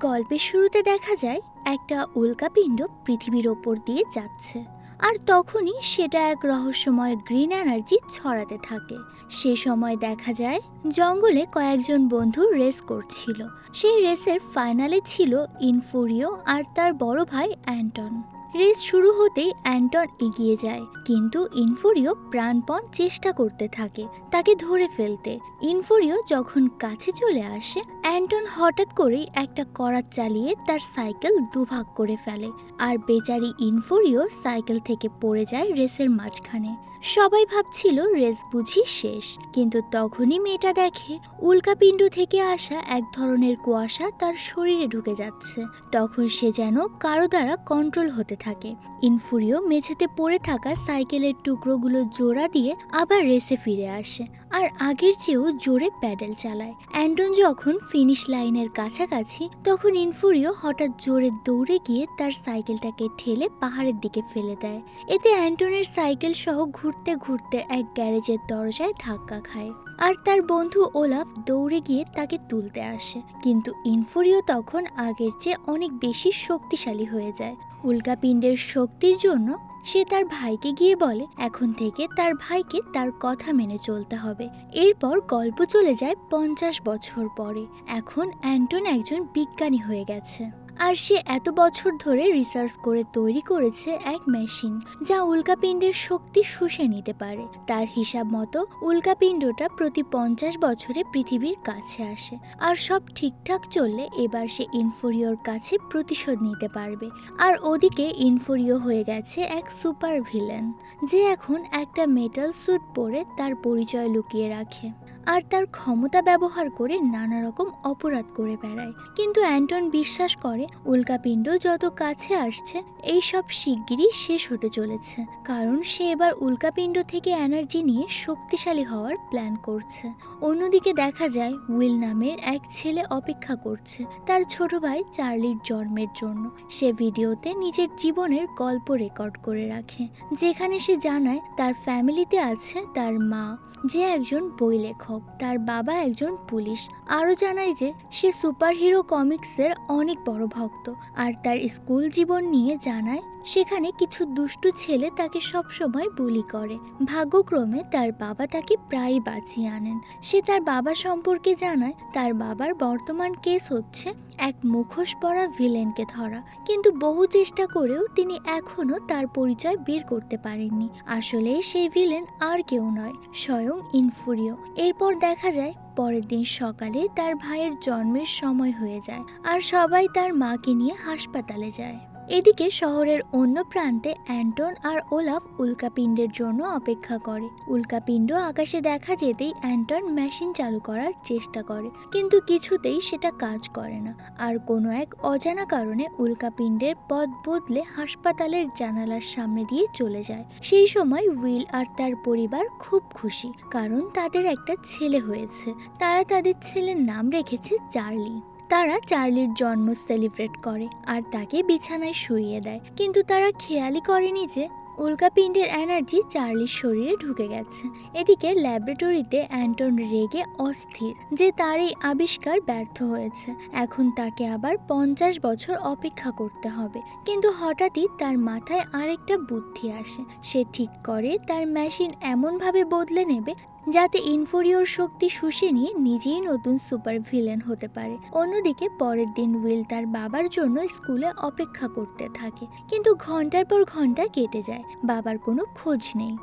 গল্পের শুরুতে দেখা যায়, একটা উল্কাপিণ্ড পৃথিবীর ওপর দিয়ে যাচ্ছে। আর তখনই সেটা এক রহস্যময় গ্রিন এনার্জি ছড়াতে থাকে। সে সময় দেখা যায়, জঙ্গলে কয়েকজন বন্ধু রেস করছিল। সেই রেসের ফাইনালে ছিল ইনফুরিও আর তার বড় ভাই অ্যান্টন। রেস শুরু হতেই অ্যান্টন এগিয়ে যায়। কিন্তু ইনফোরিও প্রাণপণ চেষ্টা করতে থাকে তাকে ধরে ফেলতে। ইনফোরিও যখন কাছে চলে আসে, অ্যান্টন হঠাৎ করেই একটা করাত চালিয়ে তার সাইকেল দুভাগ করে ফেলে। আর বেচারি ইনফোরিও সাইকেল থেকে পড়ে যায় রেসের মাঝখানে। সবাই ভাবছিল রেস বুঝি শেষ, কিন্তু তখনই মেয়েটা দেখে উল্কাপিণ্ড থেকে আসা এক ধরনের কুয়াশা তার শরীরে ঢুকে যাচ্ছে। তখন সে যেন কারও দ্বারা কন্ট্রোল হতে থাকে। ইনফুরিও মেঝেতে পড়ে থাকা সাইকেলের টুকরোগুলো জোড়া দিয়ে আবার রেসে ফিরে আসে। আর আগের চেয়েও জোরে প্যাডেল চালায়। অ্যান্টন যখন ফিনিশ লাইনের কাছাকাছি, তখন ইনফুরিও হঠাৎ জোরে দৌড়ে গিয়ে তার সাইকেলটাকে ঠেলে পাহাড়ের দিকে ফেলে দেয়। এতে অ্যান্টনের সাইকেল সহ ঘুরতে ঘুরতে এক গ্যারেজের দরজায় ধাক্কা খায়। আর তার বন্ধু ওলাফ দৌড়ে গিয়ে তাকে তুলতে আসে। কিন্তু ইনফুরিও তখন আগের চেয়ে অনেক বেশি শক্তিশালী হয়ে যায়। উল্কাপিণ্ডের শক্তির জন্য সে তার ভাইকে গিয়ে বলে, এখন থেকে তার ভাইকে তার কথা মেনে চলতে হবে। এরপর গল্প চলে যায় পঞ্চাশ বছর পরে। এখন অ্যান্টন একজন বিজ্ঞানী হয়ে গেছে। আর সে এত বছর ধরে রিসার্চ করে তৈরি করেছে এক মেশিন যা উল্কাপিণ্ডের শক্তি শুষে নিতে পারে। তার হিসাব মতো উল্কাপিণ্ডটা প্রতি পঞ্চাশ বছরে পৃথিবীর কাছে আসে আর সব ঠিকঠাক চললে এবার সে ইনফোরিওর কাছে প্রতিশোধ নিতে পারবে। আর ওদিকে ইনফোরিও হয়ে গেছে এক সুপার ভিলেন যে এখন একটা মেটাল স্যুট পরে তার পরিচয় লুকিয়ে রাখে। আর তার ক্ষমতা ব্যবহার করে নানা রকম অপরাধ করে বেড়ায়। কিন্তু অ্যান্টন বিশ্বাস করে, উল্কাপিণ্ড যত কাছে আসছে এই সব শিগগিরই শেষ হতে চলেছে। কারণ সে এবার উল্কাপিণ্ড থেকে এনার্জি নিয়ে শক্তিশালী হওয়ার প্ল্যান করছে। অন্যদিকে দেখা যায়, উইল নামের এক ছেলে অপেক্ষা করছে, তার ছোট ভাই চার্লির জন্মের জন্য। সে ভিডিওতে নিজের জীবনের গল্প রেকর্ড করে রাখে, যেখানে সে জানায়, তার ফ্যামিলিতে আছে তার মা। যে একজন বই লেখক, তার বাবা একজন পুলিশ। আরও জানায় যে, সে সুপারহিরো কমিক্সের অনেক বড় ভক্ত। আর তার স্কুল জীবন নিয়ে জানায় সেখানে কিছু দুষ্টু ছেলে তাকে সবসময় বুলি করে। ভাগ্যক্রমে তার বাবা তাকে প্রায়ই বাঁচিয়ে আনেন। সে তার বাবা সম্পর্কে জানায়, তার বাবার বর্তমান কেস হচ্ছে এক মুখোশ পরা ভিলেনকে ধরা। কিন্তু বহু চেষ্টা করেও তিনি এখনও তার পরিচয় বের করতে পারেননি। আসলে সেই ভিলেন আর কেউ নয়, স্বয়ং ইনফুরিও। এরপর দেখা যায়, পরের দিন সকালে তার ভাইয়ের জন্মের সময় হয়ে যায় আর সবাই তার মাকে নিয়ে হাসপাতালে যায়। এদিকে শহরের অন্য প্রান্তে অ্যান্টন আর ওলাফ উল্কাপিণ্ডের জন্য অপেক্ষা করে। উল্কাপিণ্ড আকাশে দেখা যেতেই অ্যান্টন মেশিন চালু করার চেষ্টা করে, কিন্তু কিছুতেই সেটা কাজ করে না। আর কোনো এক অজানা কারণে উল্কাপিণ্ডের পথ বদলে হাসপাতালের জানালার সামনে দিয়ে চলে যায়। সেই সময় উইল আর তার পরিবার খুব খুশি, কারণ তাদের একটা ছেলে হয়েছে। তারা তাদের ছেলের নাম রেখেছে চার্লি। তারা চার্লির জন্ম সেলিব্রেট করে আর তাকে বিছানায় শুইয়ে দেয়। কিন্তু তারা খেয়ালই করেনি যে উল্কাপিণ্ডের এনার্জি চার্লির শরীরে ঢুকে গেছে। এদিকে ল্যাবরেটরিতে অ্যান্টন রেগে অস্থির, যে তার এই আবিষ্কার ব্যর্থ হয়েছে। এখন তাকে আবার পঞ্চাশ বছর অপেক্ষা করতে হবে। কিন্তু হঠাৎই তার মাথায় আরেকটা বুদ্ধি আসে। সে ঠিক করে তার মেশিন এমনভাবে বদলে নেবে যাতে ইনফোরিওর শক্তি শুষে নিয়ে নিজেই নতুন সুপার ভিলেন হতে পারে। অন্যদিকে পরের দিন উইল তার বাবার জন্য স্কুলে অপেক্ষা করতে থাকে। কিন্তু ঘণ্টার পর ঘণ্টা কেটে যায়। বাবার কোনো খোঁজ নেই।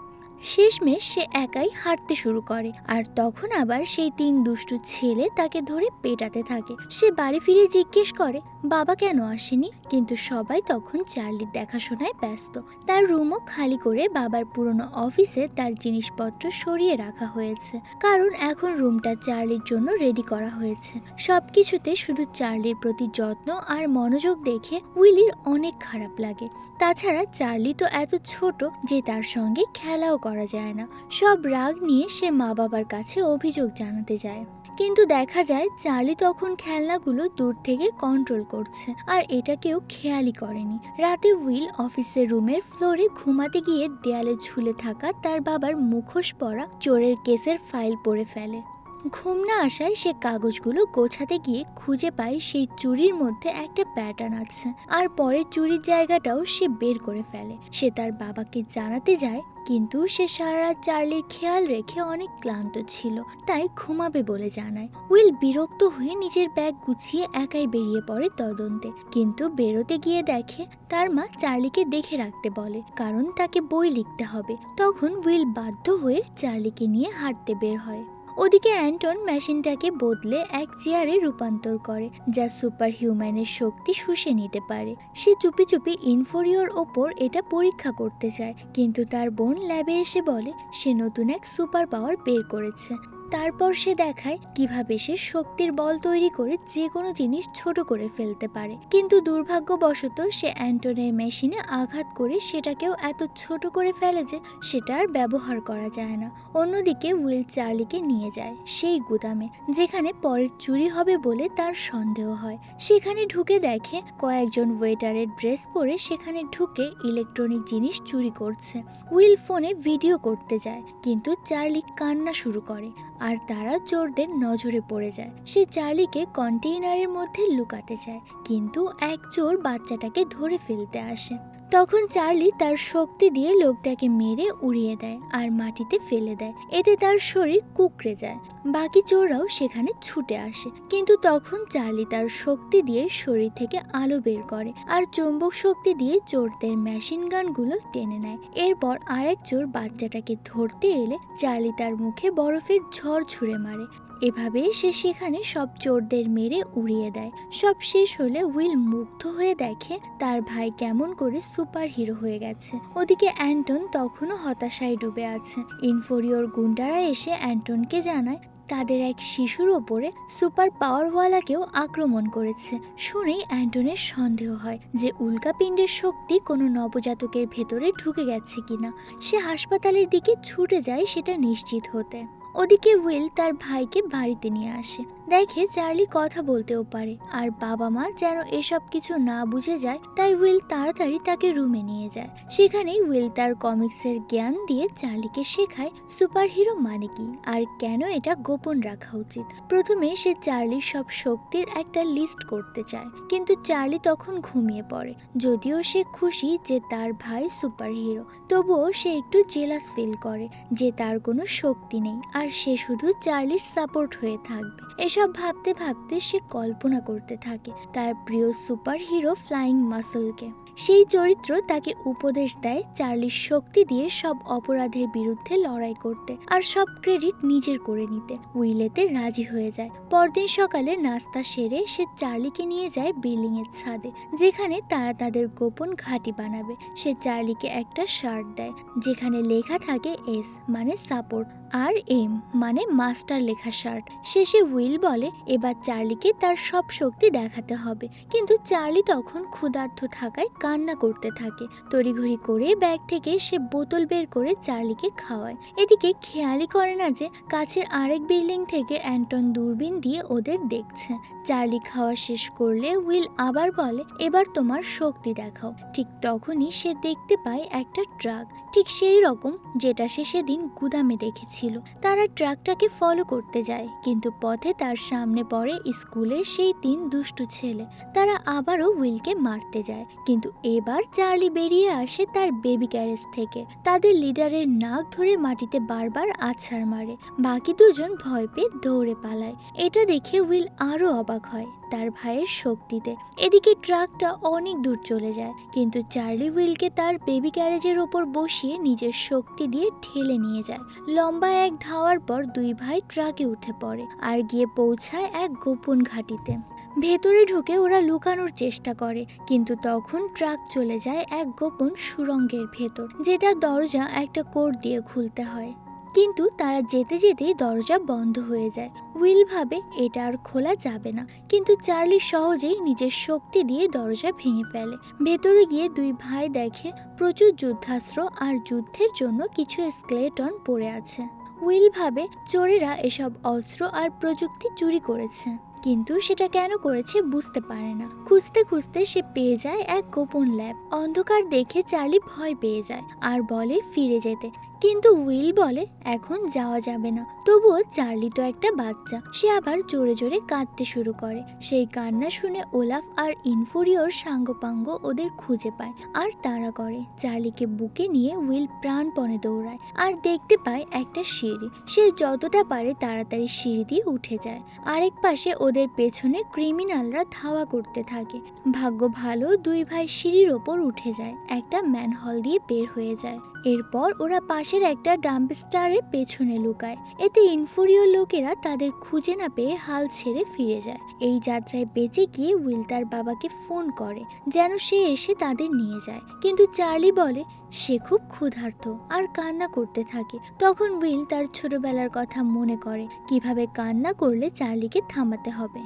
শেষমেশ সে একাই হাঁটতে শুরু করে। আর তখন আবার সেই তিন দুষ্টু ছেলে তাকে ধরে পেটাতে থাকে। সে বাড়ি ফিরে জিজ্ঞেস করে, বাবা কেন আসেনি? কিন্তু সবাই তখন চার্লির দেখাশোনায় ব্যস্ত। তার রুমও খালি করে বাবার পুরনো অফিসে তার জিনিসপত্র সরিয়ে রাখা হয়েছে। কারণ এখন রুমটা চার্লির জন্য রেডি করা হয়েছে। সবকিছুতে শুধু চার্লির প্রতি যত্ন আর মনোযোগ দেখে উইলির অনেক খারাপ লাগে। তাছাড়া চার্লি তো এত ছোট যে তার সঙ্গে খেলাও করা যায় না। সব রাগ নিয়ে সে মা বাবার কাছে অভিযোগ জানাতে যায়। কিন্তু দেখা যায় চার্লি তখন খেলনাগুলো দূর থেকে কন্ট্রোল করছে আর এটা কেউ খেয়ালই করেনি। রাতে উইল অফিসের রুমের ফ্লোরে ঘুমাতে গিয়ে দেয়ালে ঝুলে থাকা তার বাবার মুখোশ পরা চোরের কেসের ফাইল পড়ে ফেলে। ঘুম না আসায় সে কাগজগুলো গোছাতে গিয়ে খুঁজে পায় সেই চুরির মধ্যে একটা প্যাটার্ন আছে। আর পরে চুরির জায়গাটাও সে বের করে ফেলে। সে তার বাবাকে জানাতে যায়, কিন্তু সে সারা রাত চার্লির খেয়াল রেখে অনেক ক্লান্ত ছিল। তাই ঘুমাবে বলে জানায়। উইল বিরক্ত হয়ে নিজের ব্যাগ গুছিয়ে একাই বেরিয়ে পড়ে তদন্তে। কিন্তু বেরোতে গিয়ে দেখে, তার মা চার্লিকে দেখে রাখতে বলে, কারণ তাকে বই লিখতে হবে। তখন উইল বাধ্য হয়ে চার্লিকে নিয়ে হাঁটতে বের হয়। ওদিকে অ্যান্টন মেশিনটাকে বদলে এক চেয়ারে রূপান্তর করে, যা সুপার হিউম্যানের শক্তি শুষে নিতে পারে। সে চুপি চুপি ইনফোরিওর ওপর এটা পরীক্ষা করতে চায়, কিন্তু তার বোন ল্যাবে এসে বলে, সে নতুন এক সুপার পাওয়ার বের করেছে। তারপর সে দেখায় কীভাবে সে শক্তির বল তৈরি করে যে কোনো জিনিস ছোট করে ফেলতে পারে। কিন্তু দুর্ভাগ্যবশত সে অ্যান্টনের মেশিনে আঘাত করে সেটাকেও এত ছোট করে ফেলে যে সেটা আর ব্যবহার করা যায় না। অন্যদিকে উইল চার্লিকে নিয়ে যায় সেই গুদামে, যেখানে পরের চুরি হবে বলে তার সন্দেহ হয়। সেখানে ঢুকে দেখে কয়েকজন ওয়েটারের ড্রেস পরে সেখানে ঢুকে ইলেকট্রনিক জিনিস চুরি করছে। উইল ফোনে ভিডিও করতে যায়, কিন্তু চার্লি কান্না শুরু করে। আর তারা চোরদের নজরে পড়ে যায়। সে চার্লিকে কন্টেইনারের মধ্যে লুকাতে চায়, কিন্তু এক চোর বাচ্চাটাকে ধরে ফেলতে আসে। তখন চার্লি তার শক্তি দিয়ে লোকটাকে মেরে উড়িয়ে দেয় আর মাটিতে ফেলে দেয়। এতে তার শরীর কুকড়ে যায়। বাকি চোররাও সেখানে ছুটে আসে। কিন্তু তখন চার্লি তার শক্তি দিয়ে শরীর থেকে আলো বের করে আর চুম্বক শক্তি দিয়ে চোরদের মেশিন গানগুলো টেনে নেয়। এরপর আরেক চোর বাচ্চাটাকে ধরতে এলে চার্লি তার মুখে বরফের ঝড় ছুঁড়ে মারে। এভাবে সে সেখানে সব চোরদের মেরে উড়িয়ে দেয়। সব শেষ হলে উইল মুগ্ধ হয়ে দেখে তার ভাই কেমন করে সুপার হিরো হয়ে গেছে। ওদিকে অ্যান্টন তখনও হতাশায় ডুবে আছে। ইনফোরিয়র গুন্ডারা এসে অ্যান্টনকে জানায়, তাদের এক শিশুর ওপরে সুপার পাওয়ারওয়ালাকেও আক্রমণ করেছে। শুনেই অ্যান্টনের সন্দেহ হয় যে উল্কাপিণ্ডের শক্তি কোনো নবজাতকের ভেতরে ঢুকে গেছে কিনা। সে হাসপাতালের দিকে ছুটে যায় সেটা নিশ্চিত হতে। ওদিকে উইল তার ভাইকে বাড়িতে নিয়ে আসে। দেখে চার্লি কথা বলতেও পারে, আর বাবা মা যেন এসব কিছু না বুঝে যায়, তাই উইল তাড়াতাড়ি তাকে রুমে নিয়ে যায়। সেখানেই উইল তার কমিক্সের জ্ঞান দিয়ে চার্লিকে শেখায় সুপারহিরো মানে কি, আর কেন এটা গোপন রাখা উচিত। প্রথমে সে চার্লির সব শক্তির একটা লিস্ট করতে চায়, কিন্তু চার্লি তখন ঘুমিয়ে পড়ে। যদিও সে খুশি যে তার ভাই সুপারহিরো, তবুও সে একটু জেলাস ফিল করে যে তার কোনো শক্তি নেই, আর সে শুধু চার্লির সাপোর্ট হয়ে থাকবে। এসব ভাবতে ভাবতে সে কল্পনা করতে থাকে তার প্রিয় সুপার হিরো ফ্লাইং মাসলকে। সেই চরিত্র তাকে উপদেশ দেয় চার্লির শক্তি দিয়ে সব অপরাধের বিরুদ্ধে লড়াই করতে আর সব ক্রেডিট নিজের করে নিতে। উইলেতে রাজি হয়ে যায়। পরদিন সকালে নাস্তা সেরে সে চার্লিকে নিয়ে যায় বিল্ডিং এর ছাদে, যেখানে তারা তাদের গোপন ঘাঁটি বানাবে। সে চার্লিকে একটা শার্ট দেয়, যেখানে লেখা থাকে এস মানে সাপোর্ট। আর এম মানে মাস্টার লেখা শার্ট। শেষে উইল বলে, এবার চার্লিকে তার সব শক্তি দেখাতে হবে। কিন্তু চার্লি তখন ক্ষুধার্ত থাকায় কান্না করতে থাকে। তড়িঘড়ি করে ব্যাগ থেকে সে বোতল বের করে চার্লিকে খাওয়ায়। এদিকে খেয়ালই করে না যে কাছের আরেক বিল্ডিং থেকে অ্যান্টন দূরবীন দিয়ে ওদের দেখছে। চার্লি খাওয়া শেষ করলে উইল আবার বলে, এবার তোমার শক্তি দেখাও। ঠিক তখনই সে দেখতে পায় একটা ট্রাক। ঠিক সেই রকম যেটা সে সেদিন গুদামে দেখেছিল। তারা ট্রাকটাকে ফলো করতে যায়, কিন্তু পথে তার সামনে পড়ে স্কুলের সেই তিন দুষ্টু ছেলে। তারা আবারও উইলকে মারতে যায়, কিন্তু এবার চার্লি বেরিয়ে আসে তার বেবি ক্যারেজ থেকে। তাদের লিডারের নাক ধরে মাটিতে বারবার আছাড় মারে। বাকি দুজন ভয় পেয়ে দৌড়ে পালায়। এটা দেখে উইল আরও অবাক হয় তার ভাইয়ের শক্তিতে। এদিকে ট্রাকটা অনেক দূর চলে যায়, কিন্তু চার্লি উইলকে তার বেবি ক্যারেজের ওপর বসিয়ে নিজের শক্তি দিয়ে ঠেলে নিয়ে যায়। লম্বা এক ধাওয়ার পর দুই ভাই ট্রাকে উঠে পড়ে আর গিয়ে পৌঁছায় এক গোপন ঘাটিতে। ভেতরে ঢুকে ওরা লুকানোর চেষ্টা করে, কিন্তু তখন ট্রাক চলে যায় এক গোপন সুরঙ্গের ভেতর, যেটা দরজা একটা কোর দিয়ে খুলতে হয়। কিন্তু তারা যেতে যেতেই দরজা বন্ধ হয়ে যায়। উইল ভাবে, এটা আর খোলা যাবে না। কিন্তু চার্লি সহজেই নিজের শক্তি দিয়ে দরজা ভেঙে ফেলে। ভেতরে গিয়ে দুই ভাই দেখে, প্রচুর যুদ্ধাস্ত্র আর যুদ্ধের জন্য কিছু স্কেলেটন পড়ে আছে। উইল ভাবে, চোরেরা এসব অস্ত্র আর প্রযুক্তি চুরি করেছে। কিন্তু সেটা কেন করেছে বুঝতে পারে না। খুঁজতে খুঁজতে সে পেয়ে যায় এক গোপন ল্যাব। অন্ধকার দেখে চার্লি ভয় পেয়ে যায় আর বলে, ফিরে যেতে। কিন্তু উইল বলে, এখন যাওয়া যাবে না। তবুও চার্লি তো একটা বাচ্চা। সে আবার জোরে জোরে কাঁদতে শুরু করে। সেই কান্না শুনে ওলাফ আর ইনফুরিওর সাঙ্গপাঙ্গ ওদের খুঁজে পায় আর তাড়া করে। চার্লিকে বুকে নিয়ে উইল প্রাণপণে দৌড়ায় আর দেখতে পায় একটা সিঁড়ি। সে যতটা পারে তাড়াতাড়ি সিঁড়ি দিয়ে উঠে যায়। আরেক পাশে ওদের পেছনে ক্রিমিনালরা ধাওয়া করতে থাকে। ভাগ্য ভালো দুই ভাই সিঁড়ির ওপর উঠে যায়। একটা ম্যানহল দিয়ে বের হয়ে যায়। এরপর ওরা পাশের একটা ডাম্পস্টারের পেছনে লুকায়। এতে ইনফুরিও লোকেরা তাদের খুঁজে না পেয়ে হাল ছেড়ে ফিরে যায়। এই যাত্রায় বেঁচে গিয়ে উইল তার বাবাকে ফোন করে, যেন সে এসে তাদের নিয়ে যায়। কিন্তু চার্লি বলে, সে খুব ক্ষুধার্ত আর কান্না করতে থাকে। তখন উইল তার ছোটবেলার কথা মনে করে, কীভাবে কান্না করলে চার্লিকে থামাতে হবে।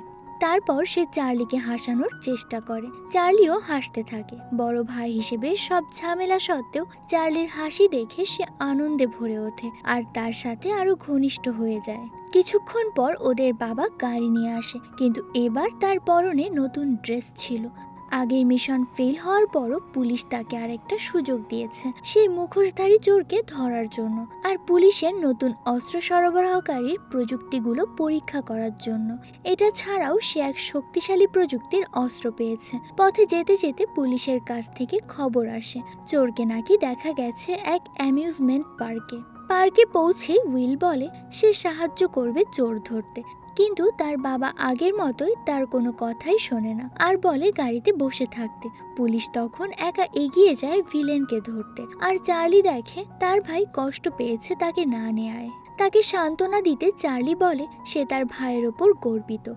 তারপর সে চার্লিকে হাসানোর চেষ্টা করে। চার্লিও হাসতে থাকে। বড় ভাই হিসেবে সব ঝামেলা সত্ত্বেও চার্লির হাসি দেখে সে আনন্দে ভরে ওঠে আর তার সাথে আরও ঘনিষ্ঠ হয়ে যায়। কিছুক্ষণ পর ওদের বাবা গাড়ি নিয়ে আসে, কিন্তু এবার তার পরনে নতুন ড্রেস ছিল। আগের মিশন ফেল হওয়ার পরও পুলিশ তাকে আরেকটা সুযোগ দিয়েছে। সেই মুখোশধারী চোরকে ধরার জন্য আর পুলিশের নতুন অস্ত্র সরবরাহকারীর প্রযুক্তিগুলো পরীক্ষা করার জন্য। এটা ছাড়াও সে এক শক্তিশালী প্রযুক্তির অস্ত্র পেয়েছে। পথে যেতে যেতে পুলিশের কাছ থেকে খবর আসে। চোরকে নাকি দেখা গেছে এক অ্যামিউজমেন্ট পার্কে। পার্কে পৌঁছে উইল বলে, সে সাহায্য করবে চোর ধরতে। কিন্তু তার বাবা আগের মতোই তার কোনো কথাই শোনে না আর বলে গাড়িতে বসে থাকতে। পুলিশ তখন একা এগিয়ে যায় ভিলেনকে ধরতে আর চার্লি দেখে তার ভাই কষ্ট পেয়েছে তাকে না নেয় তাকে সান্ত্বনা দিতে চার্লি বলে সে তার ভাইয়ের ওপর গর্বিত।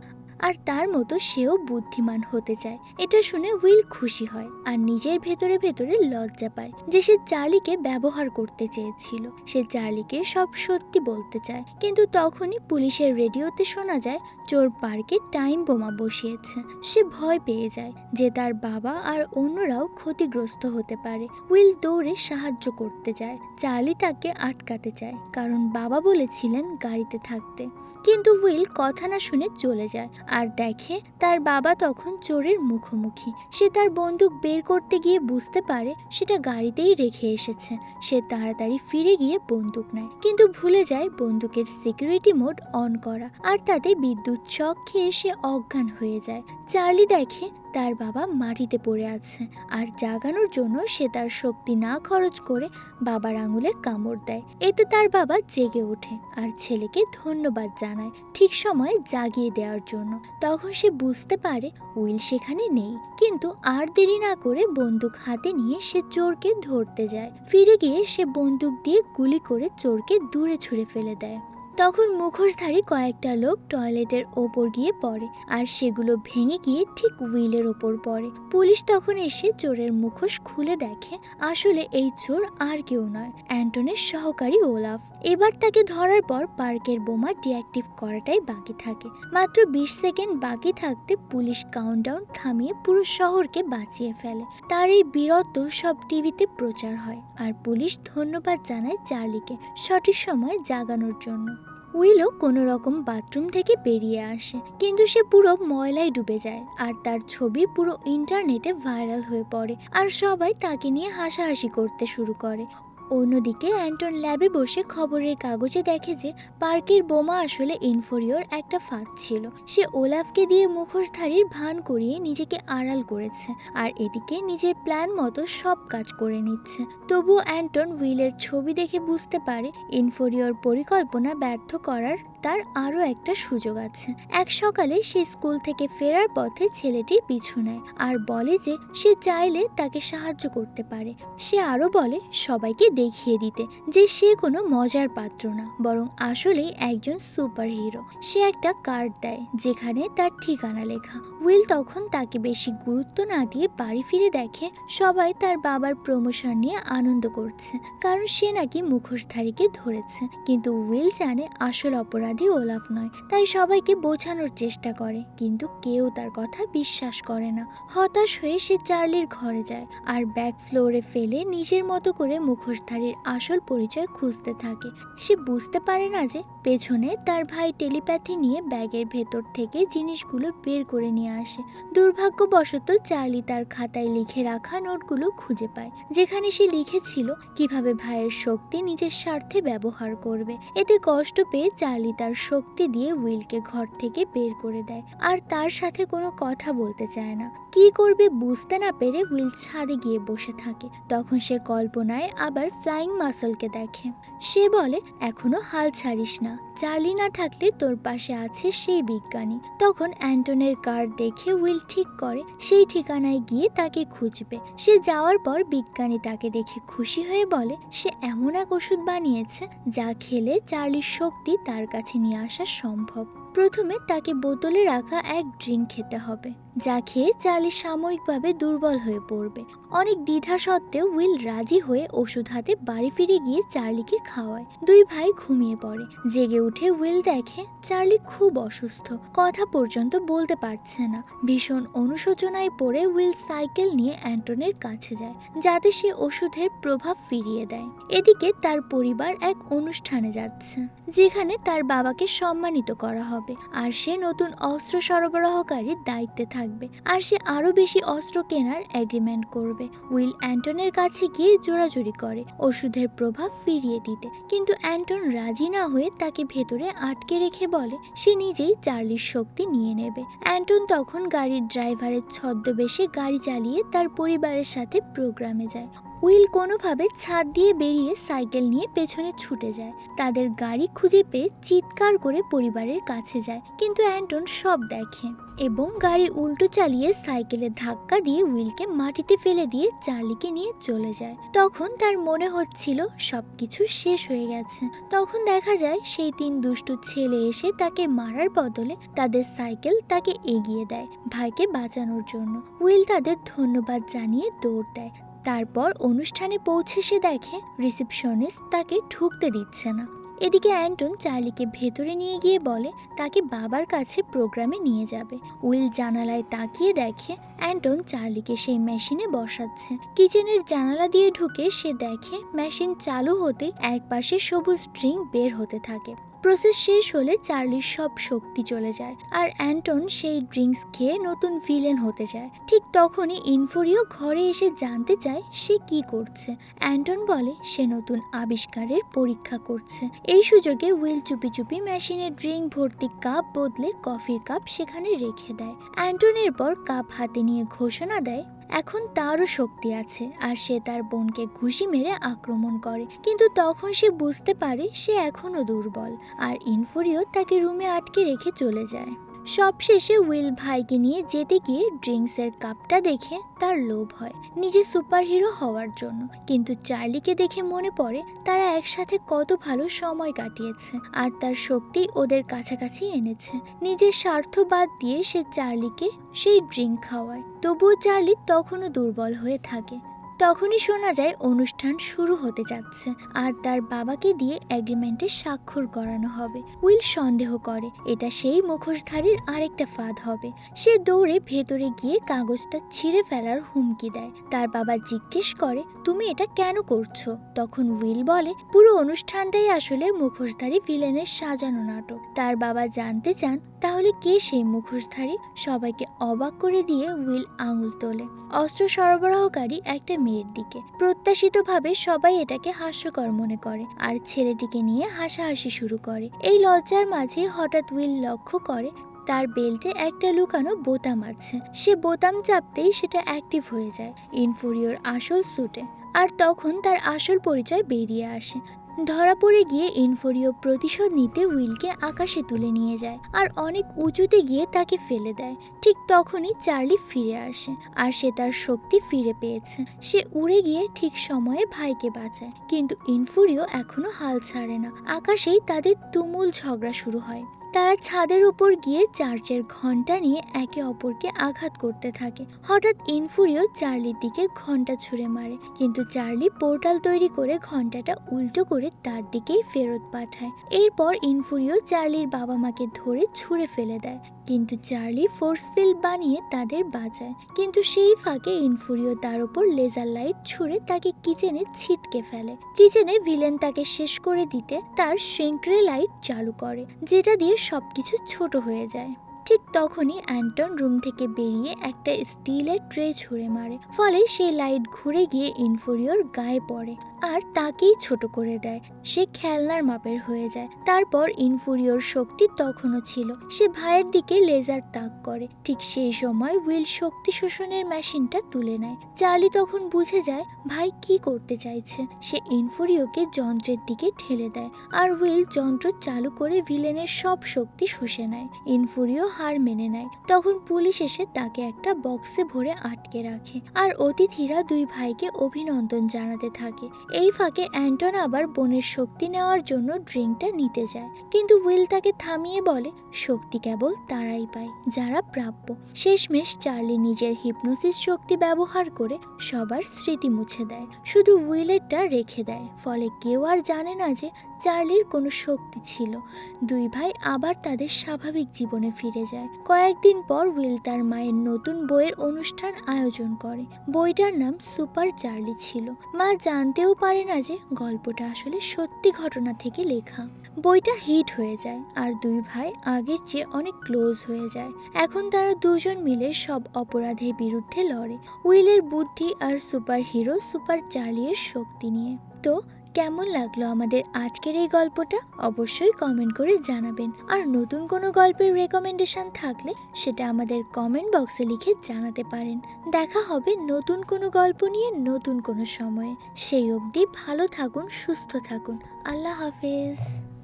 আর তার মতো সেও বুদ্ধিমান হতে চায়। এটা শুনে উইল খুশি হয় আর নিজের ভেতরে ভেতরে লজ্জা পায় যে সে চার্লিকে ব্যবহার করতে চেয়েছিল। সে চার্লিকে সব সত্যি বলতে চায়। কিন্তু তখনই পুলিশের রেডিওতে শোনা যায়, চোর পার্কে টাইম বোমা বসিয়েছে। সে ভয় পেয়ে যায় যে তার বাবা আর অন্যরাও ক্ষতিগ্রস্ত হতে পারে। উইল দৌড়ে সাহায্য করতে যায়। চার্লি তাকে আটকাতে চায়, কারণ বাবা বলেছিলেন গাড়িতে থাকতে। কিন্তু উইল কথা না শুনে চলে যায়। আর দেখে তার বাবা তখন চোরের মুখোমুখি। সে তার বন্দুক বের করতে গিয়ে বুঝতে পারে সেটা গাড়িতেই রেখে এসেছে। সে তাড়াতাড়ি ফিরে গিয়ে বন্দুক নেয়। কিন্তু ভুলে যায় বন্দুকের সিকিউরিটি মোড অন করা। আর তাতে বিদ্যুৎ চক খেয়ে সে অজ্ঞান হয়ে যায়। চার্লি দেখে তার বাবা মাটিতে পড়ে আছে আর জাগানোর জন্য সে তার শক্তি না খরচ করে বাবার আঙুলে কামড় দেয়। এতে তার বাবা জেগে ওঠে আর ছেলেকে ধন্যবাদ জানায় ঠিক সময়ে জাগিয়ে দেওয়ার জন্য। তখন সে বুঝতে পারে উইল সেখানে নেই। কিন্তু আর দেরি না করে বন্দুক হাতে নিয়ে সে চোরকে ধরতে যায়। ফিরে গিয়ে সে বন্দুক দিয়ে গুলি করে চোরকে দূরে ছুঁড়ে ফেলে দেয়। তখন মুখোশধারী কয়েকটা লোক টয়লেটের ওপর গিয়ে পড়ে আর সেগুলো ভেঙে গিয়ে ঠিক উইলের ওপর পড়ে। পুলিশ তখন এসে চোরের মুখোশ খুলে দেখে, আসলে এই চোর আর কেউ নয়, অ্যান্টনের সহকারী ওলাফ। এবার তাকে ধরার পর পার্কের বোমা ডিঅ্যাক্টিভ করাটাই বাকি থাকে। মাত্র বিশ সেকেন্ড বাকি থাকতে পুলিশ কাউন্টডাউন থামিয়ে পুরো শহরকে বাঁচিয়ে ফেলে। তার এই বীরত্ব সব টিভিতে প্রচার হয় আর পুলিশ ধন্যবাদ জানায় চার্লিকে সঠিক সময় জাগানোর জন্য। উইলও কোনো রকম বাথরুম থেকে বেরিয়ে আসে, কিন্তু সে পুরো ময়লায় ডুবে যায় আর তার ছবি পুরো ইন্টারনেটে ভাইরাল হয়ে পড়ে আর সবাই তাকে নিয়ে হাসাহাসি করতে শুরু করে। অন্যদিকে অ্যান্টন ল্যাবে বসে খবরের কাগজে দেখে যে পার্কের বোমা আসলে ইনফোরিওর একটা ফাঁদ ছিল। সে ওলাফকে দিয়ে মুখোশধারীর ভান করিয়ে নিজেকে আড়াল করেছে আর এদিকে নিজের প্ল্যান মতো সব কাজ করে নিচ্ছে। তবু অ্যান্টন উইলের ছবি দেখে বুঝতে পারে ইনফোরিওর পরিকল্পনা ব্যর্থ করার তার আরও একটা সুযোগ আছে। এক সকালে সে স্কুল থেকে ফেরার পথে ছেলেটির পিছু নেয় আর বলে যে সে চাইলে তাকে সাহায্য করতে পারে। সে আরও বলে, সবাইকে দেখিয়ে দিতে যে সে কোনো মজার পাত্র না, বরং আসলেই একজন সুপার হিরো সে একটা কার্ড দেয়, যেখানে তার ঠিকানা লেখা। উইল তখন তাকে বেশি গুরুত্ব না দিয়ে বাড়ি ফিরে দেখে, সবাই তার বাবার প্রমোশন নিয়ে আনন্দ করছে, কারণ সে নাকি মুখোশধারীকে ধরেছে। কিন্তু উইল জানে আসল অপরাধী অপরাধী ওলাফ নয়। তাই সবাইকে বোঝানোর চেষ্টা করে। কিন্তু কেউ তার কথা বিশ্বাস করে না। হতাশ হয়ে সে চার্লির ঘরে যায় আর ব্যাক ফ্লোরে ফেলে নিজের মতো করে মুখোশধারীর আসল পরিচয় খুঁজতে থাকে। সে বুঝতে পারে না যে পেছনে তার ভাই টেলিপ্যাথি নিয়ে ব্যাগের ভেতর থেকে জিনিসগুলো বের করে নিয়ে আসে। দুর্ভাগ্যবশত চার্লি তার খাতায় লিখে রাখা নোটগুলো খুঁজে পায়। যেখানে সে লিখেছিল কীভাবে ভাইয়ের শক্তি নিজের স্বার্থে ব্যবহার করবে। এতে কষ্ট পেয়ে চার্লি তার শক্তি দিয়ে উইলকে ঘর থেকে বের করে দেয়। আর তার সাথে কোনো কথা বলতে চায় না। কি করবে বুঝতে না পেরে উইল ছাদে গিয়ে বসে থাকে। তখন সে কল্পনায় আবার ফ্লাইং মাসলকে দেখে। সে বলে, এখনও হাল ছাড়িস না। চার্লি না থাকলে তোর পাশে আছে সেই বিজ্ঞানী। তখন অ্যান্টনের কার্ড দেখে উইল ঠিক করে, সেই ঠিকানায় গিয়ে তাকে খুঁজবে। সে যাওয়ার পর বিজ্ঞানী তাকে দেখে খুশি হয়ে বলে, সে এমন এক ওষুধ বানিয়েছে যা খেলে চার্লির শক্তি তার কাছে নিয়ে আসা সম্ভব। প্রথমে তাকে বোতলে রাখা এক ড্রিঙ্ক খেতে হবে, যা খেয়ে চার্লি সাময়িকভাবে দুর্বল হয়ে পড়বে। অনেক দ্বিধা সত্ত্বেও উইল রাজি হয়ে ওষুধ হাতে বাড়ি ফিরে গিয়ে চার্লিকে খাওয়ায়। দুই ভাই ঘুমিয়ে পড়ে। জেগে উঠে উইল দেখে চার্লি খুব অসুস্থ। কথা পর্যন্ত বলতে পারছে না। ভীষণ অনুশোচনায় পড়ে উইল সাইকেল নিয়ে অ্যান্টনের কাছে যায়, যাতে সে ওষুধের প্রভাব ফিরিয়ে দেয়। এদিকে তার পরিবার এক অনুষ্ঠানে যাচ্ছে, যেখানে তার বাবাকে সম্মানিত করা হবে। আর সে নতুন অস্ত্র সরবরাহকারীর দায়িত্বে থাকবে। আর সে আরও বেশি অস্ত্র কেনার এগ্রিমেন্ট করবে। উইল অ্যান্টনের কাছে গিয়ে জোরাজুরি করে ওষুধের প্রভাব ফিরিয়ে দিতে। কিন্তু অ্যান্টন রাজি না হয়ে তাকে ভেতরে আটকে রেখে বলে, সে নিজেই চার্লির শক্তি নিয়ে নেবে। অ্যান্টন তখন গাড়ির ড্রাইভারের ছদ্মবেশে গাড়ি চালিয়ে তার পরিবারের সাথে প্রোগ্রামে যায়। উইল কোনোভাবে ছাদ দিয়ে বেরিয়ে সাইকেল নিয়ে পেছনে ছুটে যায়। তাদের গাড়ি খুঁজে পেয়ে চিৎকার করে পরিবারের কাছে যায়, কিন্তু অ্যান্টন সব দেখে এবং গাড়ি উল্টো চালিয়ে সাইকেলে ধাক্কা দিয়ে উইলকে মাটিতে ফেলে দিয়ে চার্লিকে নিয়ে চলে যায়। তখন তার মনে হচ্ছিল সব কিছু শেষ হয়ে গেছে। তখন দেখা যায় সেই তিন দুষ্টু ছেলে এসে তাকে মারার বদলে তাদের সাইকেল তাকে এগিয়ে দেয় ভাইকে বাঁচানোর জন্য। উইল তাদের ধন্যবাদ জানিয়ে দৌড় দেয়। তারপর অনুষ্ঠানে পৌঁছে সে দেখে রিসেপশনিস্ট তাকে ঢুকতে দিচ্ছে না। এদিকে অ্যান্টন চার্লিকে ভেতরে নিয়ে গিয়ে বলে, তাকে বাবার কাছে প্রোগ্রামে নিয়ে যাবে। উইল জানালায় তাকিয়ে দেখে অ্যান্টন চার্লিকে সেই মেশিনে বসাচ্ছে। কিচেনের জানালা দিয়ে ঢুকে সে দেখে মেশিন চালু হতে একপাশে সবুজ ড্রিঙ্ক বের হতে থাকে। প্রসেস শেষ হলে চার্লির সব শক্তি চলে যায় আর অ্যান্টন সেই ড্রিঙ্কস খেয়ে নতুন ভিলেন হতে যায়। ঠিক তখনই ইনফোরিও ঘরে এসে জানতে চায় সে কি করছে। অ্যান্টন বলে, সে নতুন আবিষ্কারের পরীক্ষা করছে। এই সুযোগে উইল চুপি চুপি মেশিনের ড্রিঙ্ক ভর্তি কাপ বদলে কফির কাপ সেখানে রেখে দেয়। অ্যান্টনের পর কাপ হাতে নিয়ে ঘোষণা দেয় এখন তারও শক্তি আছে আর সে তার বোনকে ঘুষি মেরে আক্রমণ করে। কিন্তু তখন সে বুঝতে পারে সে এখনও দুর্বল আর ইনফুরিও তাকে রুমে আটকে রেখে চলে যায়। সবশেষে উইল ভাইকে নিয়ে যেতে গিয়ে ড্রিঙ্কসের কাপটা দেখে তার লোভ হয় নিজে সুপারহিরো হওয়ার জন্য। কিন্তু চার্লিকে দেখে মনে পড়ে তারা একসাথে কত ভালো সময় কাটিয়েছে আর তার শক্তি ওদের কাছাকাছি এনেছে। নিজের স্বার্থ বাদ দিয়ে সে চার্লিকে সেই ড্রিঙ্ক খাওয়ায়। তবুও চার্লি তখনও দুর্বল হয়ে থাকে। তখনই শোনা যায় অনুষ্ঠান শুরু হতে যাচ্ছে আর তার বাবাকে দিয়ে এগ্রিমেন্টে স্বাক্ষর করানো হবে। উইল সন্দেহ করে, এটা সেই মুখোশধারীর আরেকটা ফাঁদ হবে। সে দৌড়ে ভেতরে গিয়ে কাগজটা ছিঁড়ে ফেলার হুমকি দেয়। তার বাবা জিজ্ঞেস করে, তুমি এটা কেন করছ? তখন উইল বলে, পুরো অনুষ্ঠানটাই আসলে মুখোশধারী ভিলেনের সাজানো নাটক। তার বাবা জানতে চান তাহলে কে সেই মুখোশধারী? সবাইকে অবাক করে দিয়ে উইল আঙুল তোলে। অস্ত্র সরবরাহকারী একটা মেয়ের দিকে। প্রত্যাশিতভাবে সবাই এটাকে হাস্যকর মনে করে আর ছেলেটিকে নিয়ে হাসাহাসি শুরু করে। এই লজ্জার মাঝে হঠাৎ উইল লক্ষ্য করে তার বেল্টে একটা লুকানো বোতাম আছে। সে বোতাম চাপতেই সেটা অ্যাক্টিভ হয়ে যায় ইনফুরিওর আসল স্যুটে। আর তখন তার আসল পরিচয় বেরিয়ে আসে। ধরা পড়ে গিয়ে ইনফোরিও প্রতিশোধ নিতে উইলকে আকাশে তুলে নিয়ে যায় আর অনেক উঁচুতে গিয়ে তাকে ফেলে দেয়। ঠিক তখনই চার্লি ফিরে আসে আর সে তার শক্তি ফিরে পেয়েছে। সে উড়ে গিয়ে ঠিক সময়ে ভাইকে বাঁচায়। কিন্তু ইনফোরিও এখনও হাল ছাড়ে না। আকাশেই তাদের তুমুল ঝগড়া শুরু হয়। তারা ছাদের উপর গিয়ে চার্চের ঘণ্টা নিয়ে একে অপরকে আঘাত করতে থাকে। হঠাৎ ইনফুরিও চার্লির দিকে ঘণ্টা ছুঁড়ে মারে। কিন্তু চার্লি পোর্টাল তৈরি করে ঘন্টাটা উল্টো করে তার দিকেই ফেরত পাঠায়। এরপর ইনফুরিও চার্লির বাবা মাকে ধরে ছুঁড়ে ফেলে দেয়। কিন্তু চার্লি ফোর্স ফিল্ড বানিয়ে তাদের বাঁচায়। কিন্তু সেই ফাঁকে ইনফুরিও তার উপর লেজার লাইট ছুঁড়ে তাকে কিচেনে ছিটকে ফেলে। কিচেনে ভিলেন তাকে শেষ করে দিতে তার শ্রিঙ্করে লাইট চালু করে, যেটা দিয়ে সবকিছু ছোট হয়ে যায়। ঠিক তখনই অ্যান্টন রুম থেকে বেরিয়ে একটা স্টিলের ট্রে ছুঁড়ে মারে। ফলে সেই লাইট ঘুরে গিয়ে ইনফোরিয়র গায়ে পড়ে আর তাকেই ছোট করে দেয়। সে খেলনার মাপের হয়ে যায়। তারপর ইনফুরিয়র শক্তি তখনও ছিল। সে ভাইয়ের দিকে লেজার তাক করে। ঠিক সেই সময় উইল শক্তি শোষণের মেশিনটা তুলে নেয়। চার্লি তখন বুঝে যায়, ভাই, কি করতে চাইছে? সে ইনফুরিওকে যন্ত্রের দিকে ঠেলে দেয়। আর উইল যন্ত্র চালু করে ভিলেনের সব শক্তি শুষে নেয়। ইনফুরিও হার মেনে নেয়। তখন পুলিশ এসে তাকে একটা বক্সে ভরে আটকে রাখে আর অতিথিরা দুই ভাইকে অভিনন্দন জানাতে থাকে। এই ফাঁকে অ্যান্টন আবার বোনের শক্তি নেওয়ার জন্য ড্রিঙ্কটা নিতে যায়। কিন্তু উইল তাকে থামিয়ে বলে, শক্তি কেবল তারাই পায়, যারা প্রাপ্য। শেষমেশ চার্লি নিজের হিপনোসিস শক্তি ব্যবহার করে সবার স্মৃতি মুছে দেয়। শুধু উইলেরটা রেখে দেয়, ফলে কেউ আর জানে না যে চার্লির কোনো শক্তি ছিল। দুই ভাই আবার তাদের স্বাভাবিক জীবনে ফিরে যায়। কয়েকদিন পর উইল তার মায়ের নতুন বইয়ের অনুষ্ঠান আয়োজন করে। বইটার নাম সুপার চার্লি ছিল। মা জানতেও পারে না যে গল্পটা আসলে সত্যি ঘটনা থেকে লেখা। বইটা হিট হয়ে যায় আর দুই ভাই আগের চেয়ে অনেক ক্লোজ হয়ে যায়। এখন তারা দুজন মিলে সব অপরাধের বিরুদ্ধে লড়ে। উইলের বুদ্ধি আর সুপার হিরো সুপার চার্লির শক্তি নিয়ে। তো কেমন লাগল আমাদের আজকের এই গল্পটা? অবশ্যই কমেন্ট করে জানাবেন। আর নতুন কোনো গল্পের রেকমেন্ডেশন থাকলে সেটা আমাদের কমেন্ট বক্সে লিখে জানাতে পারেন। দেখা হবে নতুন কোনো গল্প নিয়ে নতুন কোনো সময়ে। সেই অবধি ভালো থাকুন, সুস্থ থাকুন। আল্লাহ হাফেজ।